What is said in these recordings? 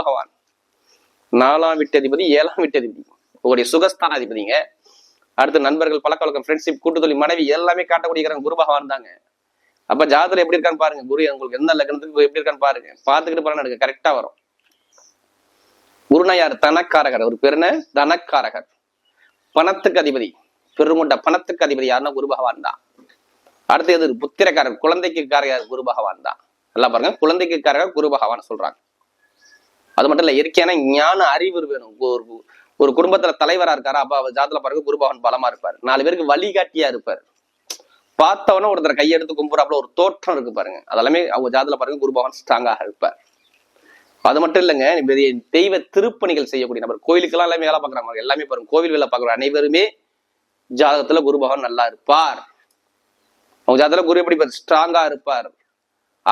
பகவான் நாலாம் வீட்டு அதிபதி ஏழாம் வீட்டு அதிபதி. உங்களுடைய சுகஸ்தான அதிபதிங்க அடுத்து நண்பர்கள் பழக்க வழக்கம் ஃப்ரெண்ட்ஷிப் கூட்டுத்தொழில் மனைவி எல்லாமே காட்டக்கூடிய குரு பகவான் தாங்க. அப்ப ஜாதகத்துல எப்படி இருக்கான்னு பாருங்க. குரு உங்களுக்கு எந்த லக்னத்துக்கு எப்படி இருக்கான்னு பாருங்க. பார்த்துக்கிட்டு பாருங்க எனக்கு கரெக்டா வரும். குருனா யார் தனக்காரகர் ஒரு பெருன தனக்காரகர். பணத்துக்கு அதிபதி. பெருமுண்ட பணத்துக்கு அதிபதி யாருன்னா குரு பகவான் தான் அடுத்தது புத்திரக்காரர். குழந்தைக்கு காரகர் குரு பகவான் தான். நல்லா பாருங்க. குழந்தைக்கு காரகர் குரு பகவான் சொல்றாங்க. அது மட்டும் இல்ல இயற்கையான ஞான அறிவு வேணும். ஒரு ஒரு குடும்பத்துல தலைவரா இருக்காரா அப்ப அவர் ஜாதத்துல பாருங்க குருபவன் பலமா இருப்பார். நாலு பேருக்கு வழிகாட்டியா இருப்பார். பார்த்தவன ஒருத்தர் கையெடுத்து கும்புறாப்புல ஒரு தோற்றம் இருக்கு பாருங்க. அதெல்லாமே அவங்க ஜாதத்துல பாருங்க குருபவன் ஸ்ட்ராங்காக இருப்பார். அது மட்டும் இல்லைங்க பெரிய தெய்வ திருப்பணிகள் செய்யக்கூடிய நபர். கோயிலுக்கெல்லாம் எல்லாமே வேலை பார்க்குறாங்க எல்லாமே பாருங்க. கோவில் வேலை பார்க்குற அனைவருமே ஜாதகத்துல குரு பகவான் நல்லா இருப்பார். அவங்க ஜாதகத்துல குரு எப்படி ஸ்ட்ராங்கா இருப்பார்.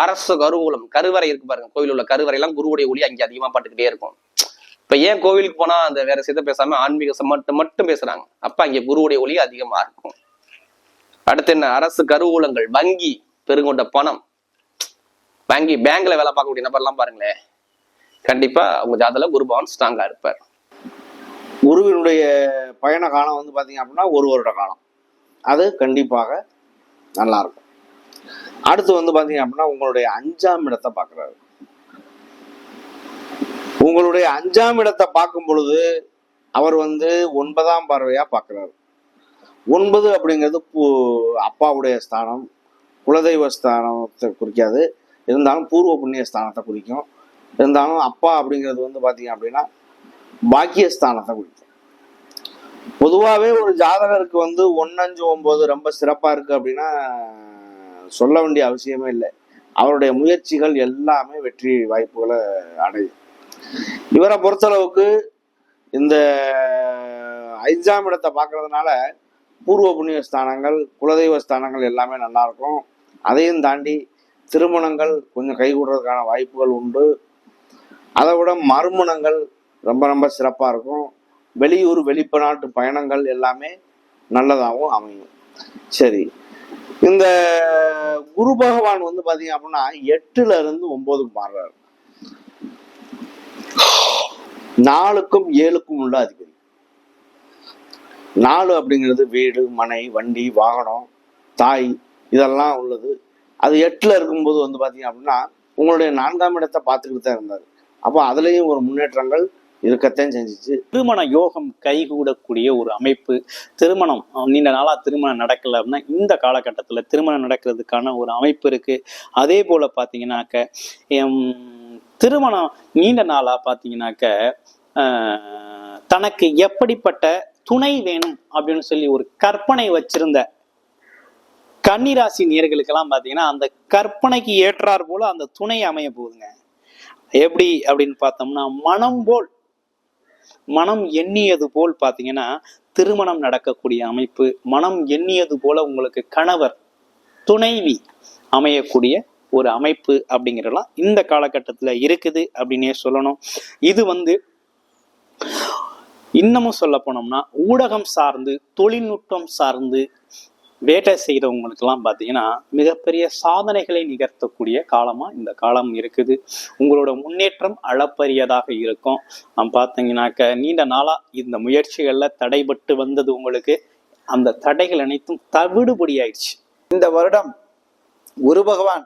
அரசு கருவூலம் கருவறை இருக்கு பாருங்க கோவில் உள்ள கருவறை எல்லாம் குருவுடைய ஒளி அங்கே அதிகமா பட்டுக்கிட்டே இருக்கும். இப்ப ஏன் கோவிலுக்கு போனா அந்த வேற சித்த பேசாம ஆன்மீக மட்டும் மட்டும் பேசுறாங்க? அப்ப அங்கே குருவுடைய ஒளி அதிகமா இருக்கும். அடுத்து என்ன? அரசு கருவூலங்கள் வங்கி பெருங்கொண்ட பணம். வங்கி பேங்க்ல வேலை பார்க்கக்கூடிய நபர்லாம் பாருங்களேன் கண்டிப்பா அவங்க ஜாதல குருபவன் ஸ்ட்ராங்கா இருப்பார். குருவினுடைய பயண காலம் வந்து பாத்தீங்க அப்படின்னா ஒரு வருட காலம். அது கண்டிப்பாக நல்லா இருக்கும். அடுத்து வந்து பார்த்தீங்க அப்படின்னா உங்களுடைய அஞ்சாம் இடத்தை பார்க்குறாரு. உங்களுடைய அஞ்சாம் இடத்தை பார்க்கும் பொழுது அவர் வந்து ஒன்பதாம் பார்வையா பார்க்குறாரு. ஒன்பது அப்படிங்கிறது அப்பாவுடைய ஸ்தானம் குலதெய்வ ஸ்தானத்தை குறிக்காது. இருந்தாலும் பூர்வ புண்ணிய ஸ்தானத்தை குறிக்கும். இருந்தாலும் அப்பா அப்படிங்கிறது வந்து பார்த்தீங்க அப்படின்னா பாக்கியஸ்தானத்தை குறிக்கும். பொதுவாகவே ஒரு ஜாதகருக்கு வந்து ஒன்னஞ்சு ஒன்பது ரொம்ப சிறப்பாக இருக்கு அப்படின்னா சொல்ல வேண்டிய அவசியமே இல்லை. அவருடைய முயற்சிகள் எல்லாமே வெற்றி வாய்ப்புகளை அடையும். இவரை பொறுத்தளவுக்கு இந்த ஐந்தாம் இடத்தை பார்க்கறதுனால பூர்வ புண்ணிய ஸ்தானங்கள் குலதெய்வ ஸ்தானங்கள் எல்லாமே நல்லா இருக்கும். அதையும் தாண்டி திருமணங்கள் கொஞ்சம் கைகூடுறதுக்கான வாய்ப்புகள் உண்டு. அதை விட மறுமணங்கள் ரொம்ப ரொம்ப சிறப்பாக இருக்கும். வெளியூர் வெளிப்பநாட்டு பயணங்கள் எல்லாமே நல்லதாகவும் அமையும். சரி இந்த குரு பகவான் வந்து பாத்தீங்க அப்படின்னா எட்டுல இருந்து ஒன்பதுக்கு மாறுறாரு. நாலுக்கும் ஏழுக்கும் உள்ள அதிபதி. நாலு அப்படிங்கிறது வீடு மனை வண்டி வாகனம் தாய் இதெல்லாம் உள்ளது. அது எட்டுல இருக்கும்போது வந்து பார்த்தீங்க அப்படின்னா உங்களுடைய நான்காம் இடத்தை பார்த்துக்கிட்டு தான் இருந்தார். அப்போ அதுலேயும் ஒரு முன்னேற்றங்கள் இருக்கத்தான் செஞ்சிச்சு. திருமண யோகம் கைகூடக்கூடிய ஒரு அமைப்பு. திருமணம் நீண்ட நாளாக திருமணம் நடக்கல அப்படின்னா இந்த காலகட்டத்தில் திருமணம் நடக்கிறதுக்கான ஒரு அமைப்பு இருக்குது அதே போல் பார்த்தீங்கன்னாக்க எம், திருமணம் நீண்ட நாளாக பார்த்தீங்கன்னாக்க தனக்கு எப்படிப்பட்ட துணை வேணும் அப்படின்னு சொல்லி ஒரு கற்பனை வச்சிருந்த கன்னிராசி நேர்களுக்கெல்லாம் பார்த்தீங்கன்னா அந்த கற்பனைக்கு ஏற்றார் போல அந்த துணை அமைய போகுதுங்க. எப்படி அப்படின்னு பார்த்தோம்னா மனம் போல் மனம் எண்ணியது போல் பார்த்தீங்கன்னா திருமணம் நடக்கக்கூடிய அமைப்பு மனம் எண்ணியது போல உங்களுக்கு கணவர் துணைவி அமையக்கூடிய ஒரு அமைப்பு அப்படிங்கிறதெல்லாம் இந்த காலகட்டத்தில் இருக்குது அப்படின்னே சொல்லணும். இது வந்து இன்னமும் சொல்ல போனோம்னா ஊடகம் சார்ந்து தொழில்நுட்பம் சார்ந்து வேட்டை செய்கிறவங்களுக்கெல்லாம் பார்த்தீங்கன்னா மிகப்பெரிய சாதனைகளை நிகழ்த்தக்கூடிய காலமாக இந்த காலம் இருக்குது. உங்களோட முன்னேற்றம் அளப்பரியதாக இருக்கும். நாம் பார்த்தீங்கன்னாக்க நீண்ட நாளாக இந்த முயற்சிகளில் தடைபட்டு வந்தது உங்களுக்கு. அந்த தடைகள் அனைத்தும் தவிடுபடி ஆயிடுச்சு இந்த வருடம் குரு பகவான்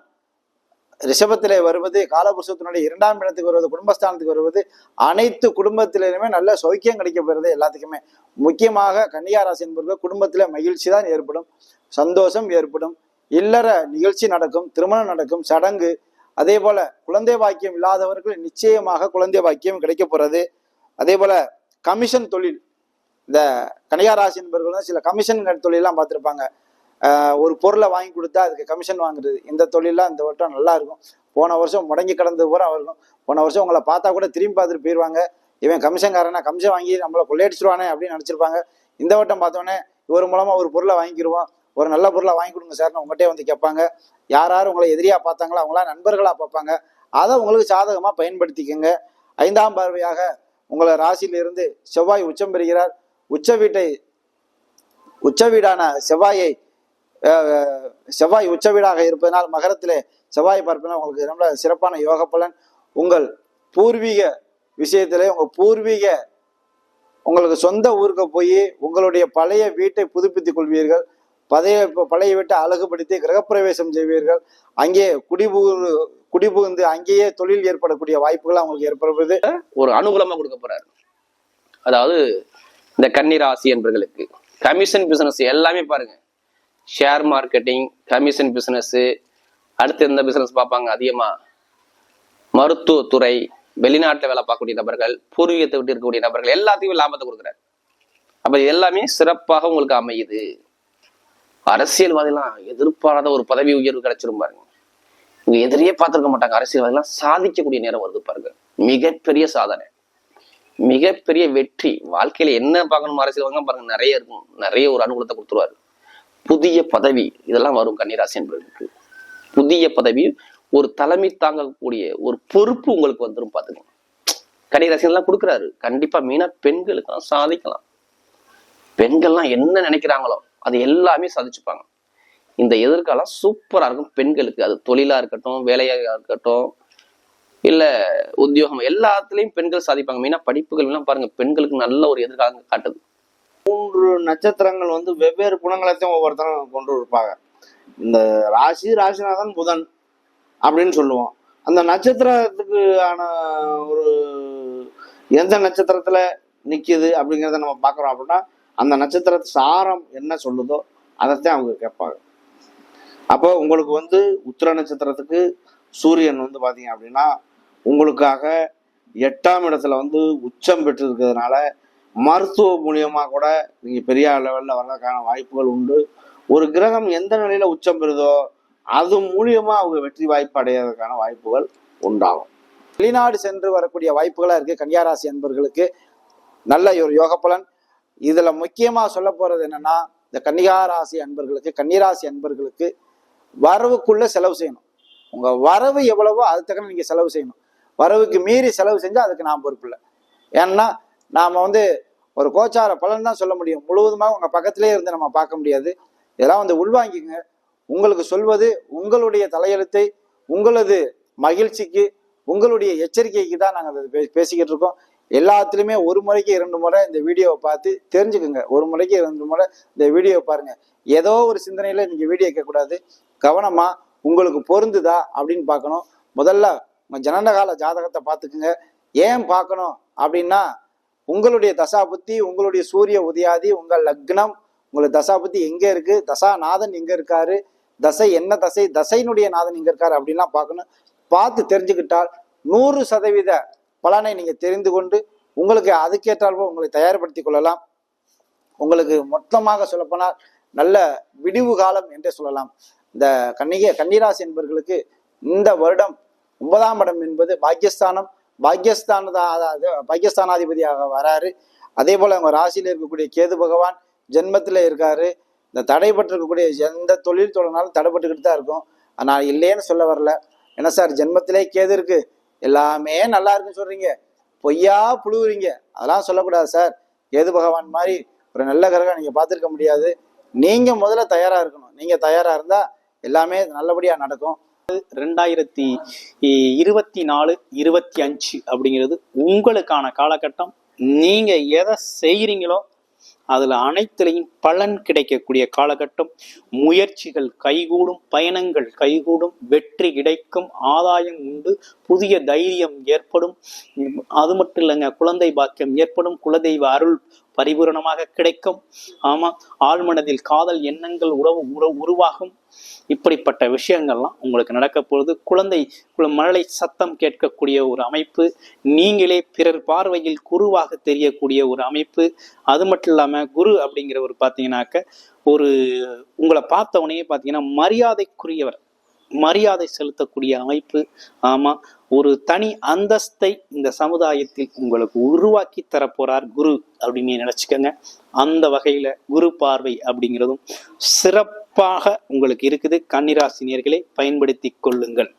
ரிஷபத்திலே வருவது காலபுருஷத்தினுடைய இரண்டாம் இடத்துக்கு வருவது குடும்பஸ்தானத்துக்கு வருவது அனைத்து குடும்பத்திலுமே நல்ல சௌக்கியம் கிடைக்க எல்லாத்துக்குமே. முக்கியமாக கன்னியா ராசி என்பவர்கள் குடும்பத்தில் மகிழ்ச்சி தான் ஏற்படும் சந்தோஷம் ஏற்படும் இல்லற நிகழ்ச்சி நடக்கும் திருமணம் நடக்கும் சடங்கு அதே போல குழந்தை பாக்கியம் இல்லாதவர்கள் நிச்சயமாக குழந்தை பாக்கியம் கிடைக்க போகிறது அதே போல கமிஷன் தொழில் இந்த கன்னியா ராசி என்பவர்கள் தான் சில கமிஷன் தொழிலெல்லாம் பார்த்துருப்பாங்க. ஒரு பொருளை வாங்கி கொடுத்தா அதுக்கு கமிஷன் வாங்குறது. இந்த தொழிலாம் இந்த வருடம் நல்லா இருக்கும். போன வருஷம் முடங்கி கிடந்தது பூரா இருக்கும் போன வருஷம் உங்களை பார்த்தா கூட திரும்பி பார்த்துட்டு போயிடுவாங்க இவன் கமிஷன்காரனா கமிஷன் வாங்கி நம்மளை கொள்ளையடிச்சிருவானே அப்படின்னு நினச்சிருப்பாங்க. இந்த வட்டம் பார்த்தோன்னே இவர் மூலமா ஒரு பொருளை வாங்கிக்கிடுவோம் ஒரு நல்ல பொருளை வாங்கி கொடுங்க சார்னு உங்கள்கிட்டே வந்து கேட்பாங்க. யார் யார் உங்களை எதிரியா பார்த்தாங்களோ அவங்களா நண்பர்களா பார்ப்பாங்க. அதை உங்களுக்கு சாதகமா பயன்படுத்திக்கங்க. ஐந்தாம் பார்வையாக உங்களை ராசியிலிருந்து செவ்வாய் உச்சம் பெறுகிறார். உச்ச வீட்டை உச்ச வீடான செவ்வாயை செவ்வாய் உச்ச வீடாக இருப்பதனால் மகரத்திலே செவ்வாய் பார்ப்பதனால் உங்களுக்கு ரொம்ப சிறப்பான யோக பலன். உங்கள் பூர்வீக விஷயத்திலே உங்கள் பூர்வீக உங்களுக்கு சொந்த ஊருக்கு போய் உங்களுடைய பழைய வீட்டை புதுப்பித்துக் கொள்வீர்கள். பழைய பழைய வீட்டை அழகுபடுத்தி கிரகப்பிரவேசம் செய்வீர்கள். அங்கே குடிபுகு குடிபுகுந்து அங்கேயே தொழில் ஏற்படக்கூடிய வாய்ப்புகள் அவங்களுக்கு ஏற்படுவது. ஒரு அனுகூலமா கொடுக்க போறாரு. அதாவது இந்த கன்னிராசி என்பர்களுக்கு கமிஷன் பிசினஸ் எல்லாமே பாருங்க. ஷேர் மார்க்கெட்டிங் கமிஷன் பிசினஸ் அடுத்து எந்த பிசினஸ் பார்ப்பாங்க? அதிகமா மருத்துவத்துறை வெளிநாட்டில் வேலை பார்க்கக்கூடிய நபர்கள் பூர்வீகத்தை விட்டு இருக்கக்கூடிய நபர்கள் எல்லாத்தையும் லாபத்தை கொடுக்குறாரு. அப்ப இது எல்லாமே சிறப்பாக உங்களுக்கு அமையுது. அரசியல்வாதிலாம் எதிர்பாராத ஒரு பதவி உயர்வு கிடைச்சிரும் பாருங்க. இவங்க எதிரியே பார்த்துருக்க மாட்டாங்க. அரசியல்வாதிலாம் சாதிக்கக்கூடிய நேரம் வருது பாருங்க. மிகப்பெரிய சாதனை. மிகப்பெரிய வெற்றி. வாழ்க்கையில என்ன பார்க்கணும் அரசியல்வாங்க பாருங்க நிறைய இருக்கும். நிறைய ஒரு அனுகூலத்தை கொடுத்துருவாரு. புதிய பதவி இதெல்லாம் வரும் கன்னிராசி என்பதற்கு புதிய பதவி ஒரு தலைமை தாங்கக்கூடிய ஒரு பொறுப்பு உங்களுக்கு வந்துடும் பாத்துக்கோங்க கன்னிராசினெல்லாம் கொடுக்குறாரு. கண்டிப்பா மீனா பெண்களுக்கு சாதிக்கலாம். பெண்கள்லாம் என்ன நினைக்கிறாங்களோ அது எல்லாமே சாதிச்சுப்பாங்க. இந்த எதிர்காலம் சூப்பரா இருக்கும் பெண்களுக்கு. அது தொழிலா இருக்கட்டும் வேலையாக இருக்கட்டும் இல்ல உத்தியோகம் எல்லாத்துலயும் பெண்கள் சாதிப்பாங்க. மீனா படிப்புகள் எல்லாம் பாருங்க பெண்களுக்கு நல்ல ஒரு எதிர்காலம் காட்டுது. மூன்று நட்சத்திரங்கள் வந்து வெவ்வேறு குணங்களைத்தையும் ஒவ்வொருத்தரும் கொண்டு இருப்பாங்க. இந்த ராசி ராசிநாதன் புதன் அப்படின்னு சொல்லுவோம். அந்த நட்சத்திரத்துக்கு ஆன ஒரு எந்த நட்சத்திரத்துல நிக்குது அப்படிங்கிறத நம்ம பார்க்குறோம் அப்படின்னா அந்த நட்சத்திர சாரம் என்ன சொல்லுதோ அதைத்தான் அவங்க கேட்பாங்க. அப்போ உங்களுக்கு வந்து உத்திர நட்சத்திரத்துக்கு சூரியன் வந்து பார்த்தீங்க அப்படின்னா உங்களுக்காக எட்டாம் இடத்துல வந்து உச்சம் பெற்று இருக்கிறதுனால மருத்துவ மூலியமாக கூட நீங்கள் பெரிய லெவலில் வர்றதுக்கான வாய்ப்புகள் உண்டு. ஒரு கிரகம் எந்த நிலையில் உச்சம் பெறுதோ அது மூலியமாக அவங்க வெற்றி வாய்ப்பு அடையிறதுக்கான வாய்ப்புகள் உண்டாகும். வெளிநாடு சென்று வரக்கூடிய வாய்ப்புகளாக இருக்குது கன்னியாராசி அன்பர்களுக்கு. நல்ல ஒரு யோக பலன். இதில் முக்கியமாக சொல்ல போகிறது என்னன்னா இந்த கன்னிகாராசி அன்பர்களுக்கு கன்னிராசி அன்பர்களுக்கு வரவுக்குள்ளே செலவு செய்யணும். உங்கள் வரவு எவ்வளவோ அது தக்கன நீங்கள் செலவு செய்யணும். வரவுக்கு மீறி செலவு செஞ்சால் அதுக்கு நான் பொறுப்பு இல்லை. ஏன்னா நாம் வந்து ஒரு கோச்சார பலன் தான் சொல்ல முடியும். முழுவதுமாக உங்கள் பக்கத்திலே இருந்து நம்ம பார்க்க முடியாது. இதெல்லாம் வந்து உள்வாங்கிங்க உங்களுக்கு சொல்வது உங்களுடைய தலையெழுத்தை உங்களது மகிழ்ச்சிக்கு உங்களுடைய எச்சரிக்கைக்கு தான் நாங்கள் பே பேசிக்கிட்டு இருக்கோம். எல்லாத்துலேயுமே ஒரு முறைக்கு இரண்டு முறை இந்த வீடியோவை பார்த்து தெரிஞ்சுக்கோங்க. ஒரு முறைக்கு இரண்டு முறை இந்த வீடியோவை பாருங்கள் ஏதோ ஒரு சிந்தனையில் நீங்கள் வீடியோ கேட்கக்கூடாது. கவனமாக உங்களுக்கு பொருந்துதா அப்படின்னு பார்க்கணும். முதல்ல உங்கள் ஜனனகால ஜாதகத்தை பார்த்துக்குங்க. ஏன் பார்க்கணும் அப்படின்னா உங்களுடைய தசாபுத்தி உங்களுடைய சூரிய உதயாதி உங்கள் லக்னம் உங்களுக்கு தசாபுத்தி எங்க இருக்கு? தசாநாதன் எங்க இருக்காரு? தசை என்ன தசை? தசையினுடைய நாதன் எங்க இருக்காரு? அப்படின்லாம் பார்க்கணும். பார்த்து தெரிஞ்சுக்கிட்டால் நூறு சதவீத பலனை நீங்க தெரிந்து கொண்டு உங்களுக்கு அதுக்கேற்றால்போல் உங்களை தயார்படுத்திக் கொள்ளலாம். உங்களுக்கு மொத்தமாக சொல்லப்போனால் நல்ல விடிவு காலம் என்றே சொல்லலாம். இந்த கன்னிகை கன்னிராசி என்பவர்களுக்கு இந்த வருடம் ஒன்பதாம் இடம் என்பது பாக்கியஸ்தானம். பாகிஸ்தான் அதாவது பாக்கியஸ்தானாதிபதியாக வராரு. அதே போல் அவங்க ராசியில் இருக்கக்கூடிய கேது பகவான் ஜென்மத்தில் இருக்காரு. இந்த தடைப்பட்டிருக்கக்கூடிய எந்த தொழில் தொடர்னாலும் தடைப்பட்டுக்கிட்டு தான் இருக்கும். நான் இல்லைன்னு சொல்ல வரல. என்ன சார் ஜென்மத்திலே கேது இருக்கு. எல்லாமே நல்லா இருக்குன்னு சொல்றீங்க. பொய்யா புழுவுறீங்க. அதெல்லாம் சொல்லக்கூடாது சார். கேது பகவான் மாதிரி ஒரு நல்ல கிரகம் நீங்கள் பார்த்துருக்க முடியாது. நீங்கள் முதல்ல தயாராக இருக்கணும். நீங்கள் தயாராக இருந்தால் எல்லாமே நல்லபடியாக நடக்கும். ரெண்டாயிரத்தி இருபத்தி நாலு இருபத்தி அஞ்சு அப்படிங்கிறது உங்களுக்கான காலகட்டம். நீங்க எதை செய்கிறீங்களோ அதில் அனைத்திலையும் பலன் கிடைக்கக்கூடிய காலகட்டம். முயற்சிகள் கைகூடும் பயணங்கள் கைகூடும் வெற்றி கிடைக்கும் ஆதாயம் உண்டு புதிய தைரியம் ஏற்படும். அது மட்டும் இல்லைங்க குழந்தை பாக்கியம் ஏற்படும் குலதெய்வ அருள் பரிபூரணமாக கிடைக்கும். ஆமா ஆழ்மனதில் காதல் எண்ணங்கள் உறவு உறவு உருவாகும். இப்படிப்பட்ட விஷயங்கள்லாம் உங்களுக்கு நடக்க போகுது. குழந்தை மழலை சத்தம் கேட்கக்கூடிய ஒரு அமைப்பு. நீங்களே பிறர் பார்வையில் குருவாக தெரியக்கூடிய ஒரு அமைப்பு. அது மட்டும் பார்த்தீங்கன்னா குரு அப்படிங்கிறவர் பார்த்தீங்கன்னாக்க ஒரு உங்களை பார்த்த உடனே பார்த்தீங்கன்னா மரியாதைக்குரியவர். மரியாதை செலுத்தக்கூடிய அமைப்பு. ஆமா ஒரு தனி அந்தஸ்தை இந்த சமுதாயத்தில் உங்களுக்கு உருவாக்கி தரப்போறார் குரு அப்படின்னு நினைச்சுக்கோங்க. அந்த வகையில குரு பார்வை அப்படிங்கிறதும் சிறப்பாக உங்களுக்கு இருக்குது. கன்னிராசினியர்களை பயன்படுத்தி கொள்ளுங்கள்.